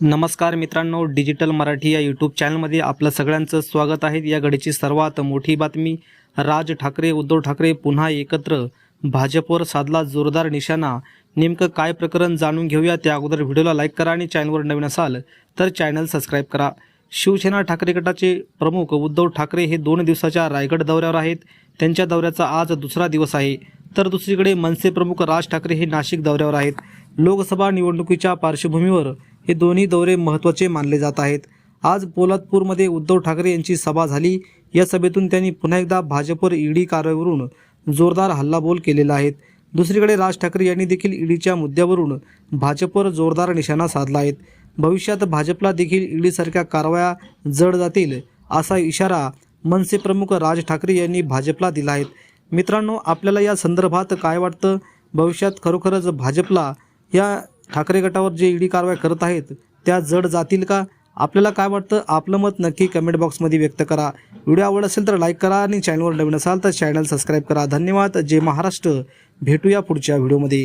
नमस्कार मित्रांनो डिजिटल मराठी या यूट्यूब चॅनलमध्ये आपलं सगळ्यांचं स्वागत आहे. या घडीची सर्वात मोठी बातमी राज ठाकरे उद्धव ठाकरे पुन्हा एकत्र भाजपवर साधला जोरदार निशाणा. नेमकं काय प्रकरण जाणून घेऊया त्या अगोदर व्हिडिओला लाईक करा आणि चॅनलवर नवीन असाल तर चॅनल सबस्क्राईब करा. शिवसेना ठाकरे गटाचे प्रमुख उद्धव ठाकरे हे दोन दिवसाच्या रायगड दौऱ्यावर आहेत. त्यांच्या दौऱ्याचा आज दुसरा दिवस आहे. तर दुसरीकडे मनसे प्रमुख राज ठाकरे हे नाशिक दौऱ्यावर आहेत. लोकसभा निवडणुकीच्या पार्श्वभूमीवर हे दोन्ही दौरे महत्त्वाचे मानले जात आहेत. आज पोलादपूरमध्ये उद्धव ठाकरे यांची सभा झाली. या सभेतून त्यांनी पुन्हा एकदा भाजपवर ईडी कारवाईवरून जोरदार हल्लाबोल केलेला आहे. दुसरीकडे राज ठाकरे यांनी देखील ईडीच्या मुद्द्यावरून भाजपवर जोरदार निशाणा साधला आहे. भविष्यात भाजपला देखील ईडीसारख्या कारवाया जड जातील असा इशारा मनसे प्रमुख राज ठाकरे यांनी भाजपला दिला आहे. मित्रांनो आपल्याला या संदर्भात काय वाटतं? भविष्यात खरोखरच भाजपला या ठाकरे गटावर जे ईडी कारवाई करत आहेत त्या जड जातील का? आपल्याला काय वाटतं? आपलं मत नक्की कमेंट बॉक्समध्ये व्यक्त करा. व्हिडिओ आवड असेल तर लाईक करा आणि चॅनलवर नवीन असाल तर चॅनल सबस्क्राईब करा. धन्यवाद. जय महाराष्ट्र. भेटूया पुढच्या व्हिडिओमध्ये